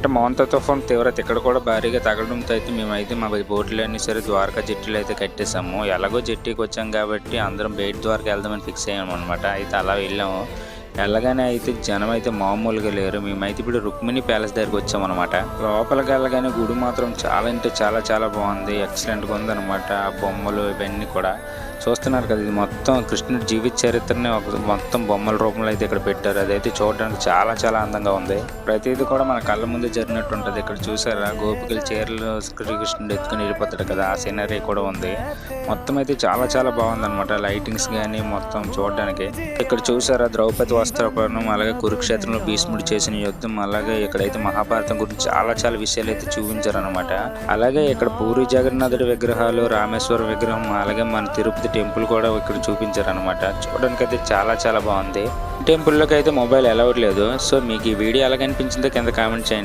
అంటే మౌంత తుఫాన్ తీవ్రత. ఇక్కడ కూడా భారీగా తగలడంతో అయితే మేమైతే మా బోట్లు అన్ని సరే ద్వారకా జెట్టీలు అయితే కట్టేసాము ఎలాగో జెట్టీకి వచ్చాం కాబట్టి అందరం బయట ద్వారకా వెళ్దామని ఫిక్స్ అయ్యాము అనమాట అయితే అలా వెళ్ళాము. వెళ్ళగానే అయితే జనం అయితే మామూలుగా లేరు. మేమైతే ఇప్పుడు రుక్మిణి ప్యాలెస్ దగ్గరికి వచ్చామన్నమాట. లోపలికి వెళ్ళగానే గుడి మాత్రం చాలా అంటే చాలా చాలా బాగుంది. ఎక్సలెంట్గా ఉందన్నమాట ఆ బొమ్మలు ఇవన్నీ కూడా. చూస్తున్నారు కదా ఇది మొత్తం కృష్ణుడి జీవిత చరిత్రని ఒక మొత్తం బొమ్మల రూపంలో అయితే ఇక్కడ పెట్టారు. అదైతే చూడడానికి చాలా చాలా అందంగా ఉంది. ప్రతిదీ కూడా మన కళ్ళ ముందు జరిగినట్టు ఉంటుంది. ఇక్కడ చూసారా గోపికల చీరలు శ్రీకృష్ణుడు ఎత్తుకుని వెళ్ళిపోతాడు కదా ఆ సీనరీ కూడా ఉంది. మొత్తం అయితే చాలా చాలా బాగుంది అనమాట లైటింగ్స్ కానీ మొత్తం చూడడానికి. ఇక్కడ చూసారా ద్రౌపది వస్త్రాపరణం అలాగే కురుక్షేత్రంలో భీష్ముడు చేసిన యుద్ధం అలాగే ఇక్కడైతే మహాభారతం గురించి చాలా చాలా విషయాలు అయితే చూపించారనమాట అలాగే ఇక్కడ పూరి జగన్నాథుడి విగ్రహాలు రామేశ్వర విగ్రహం అలాగే మన తిరుపతి టెంపుల్ కూడా ఇక్కడ చూపించారనమాట చూడడానికి అయితే చాలా చాలా బాగుంది. టెంపుల్లోకి అయితే మొబైల్ అలౌడ్ లేదు. సో మీకు ఈ వీడియో ఎలా కనిపించిందో కింద కామెంట్ చేయండి.